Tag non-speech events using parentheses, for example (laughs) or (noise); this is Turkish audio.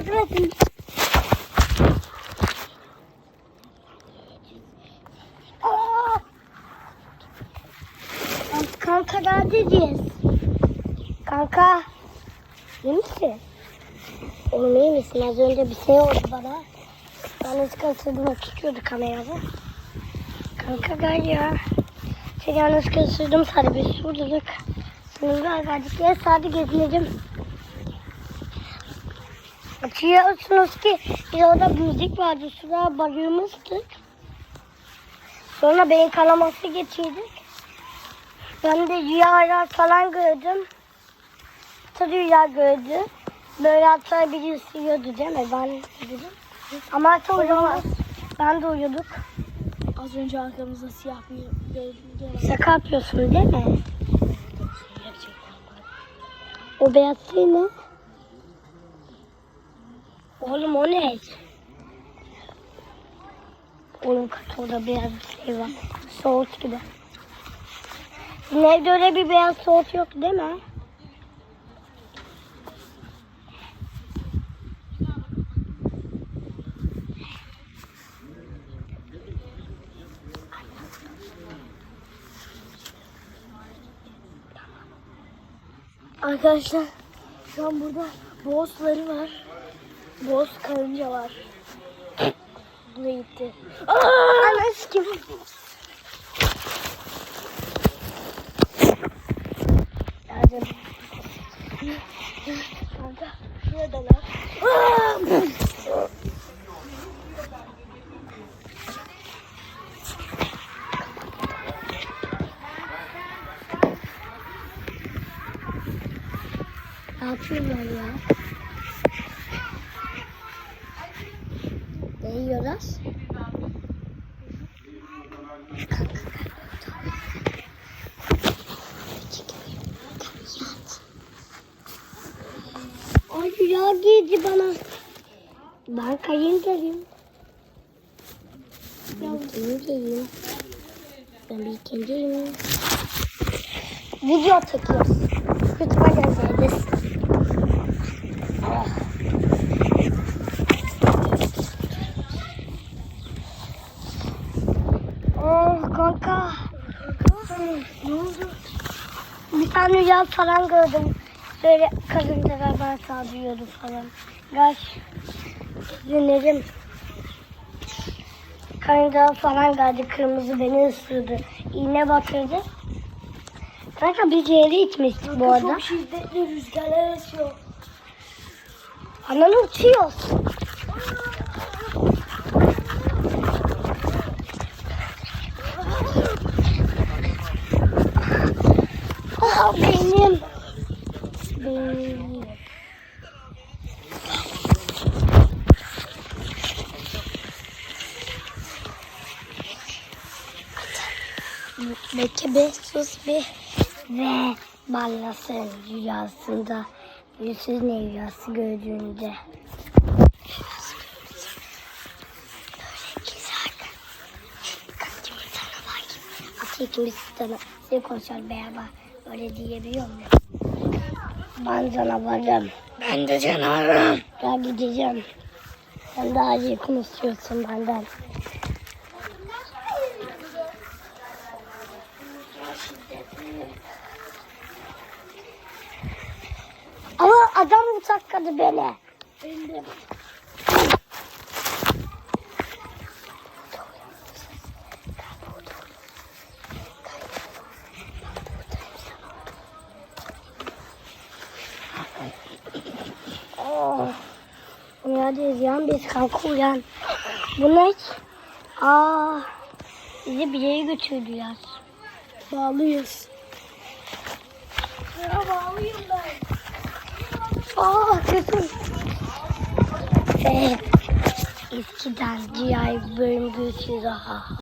yardım edin. Aa! Kanka neredeyiz? Kanka. İyi misin? Oğlum iyi misin? Az önce bir şey oldu bana. Ben ıska ısırdım tutuyordu kamerada. Kanka gel ya. Sen yalnız ısırdım sana bir surduk. Sınırlar geldik. Gel hadi gezinelim. Açıyorsunuz ki biz orada müzik vardı. Şuraya bayılmıştık. Sonra beyin kanaması geçirdik. Ben de rüyalar falan gördüm. Hatta rüya gördü. Böyle hatta birisi uyuyordu değil mi? Ben dedim. Ama hatta uyumaz. Ben de uyuduk. Az önce arkamızda siyah bir gölge Şaka yapıyorsun değil mi? O beyaz şey ne? Oğlum o ne? Oğlum kat orada beyaz bir şey var. Soğut gibi. Sizin evde öyle bir beyaz soğut yok değil mi? Arkadaşlar şu an burada boğazları var. Boğaz karınca var. (laughs) Da gitti. Anas kim? Yardım. Kanka şuradalar. Ne yapıyorlar ya? Ne yiyorlar? Ay rüya girdi bana. Ben kayıncarıyım. Ben ikinciyim. Ben bir ikinciyim. Video çekiyoruz. Lütfen gelseydiniz. Oh kanka. Ne oldu? Bir tane rüya falan gördüm. Böyle karıncalar bana saldırıyordu falan. Gel. Dinledim. Karıncalar falan geldi. Kırmızı beni ısırdı. İğne batırdı. Kanka bir yere gitmiştik bu arada. Çok şiddetli rüzgarlar esiyor. Anan uçuyoruz. Ah benim. Benim. Belki bir sus bir ve ballasın rüyasında. Yüzsüz ne rüyası gördüğünde. İkimiz sana ne konuşar beraber. Öyle diyebiliyor muyum? Ben canavarım. Ben de canavarım. Ben gideceğim. Sen daha iyi konuşuyorsun benden. Ama adam bıçakladı beni. Ben de. Oh. Uyanacağız yan biz kanka uyan. Bu ne? Aa, bizi bir yere götürdü ya. Bağlıyız. Ya bağlıyım ben. Aa kızım. Evet. Eskiden diğer bölüm görüşürüz.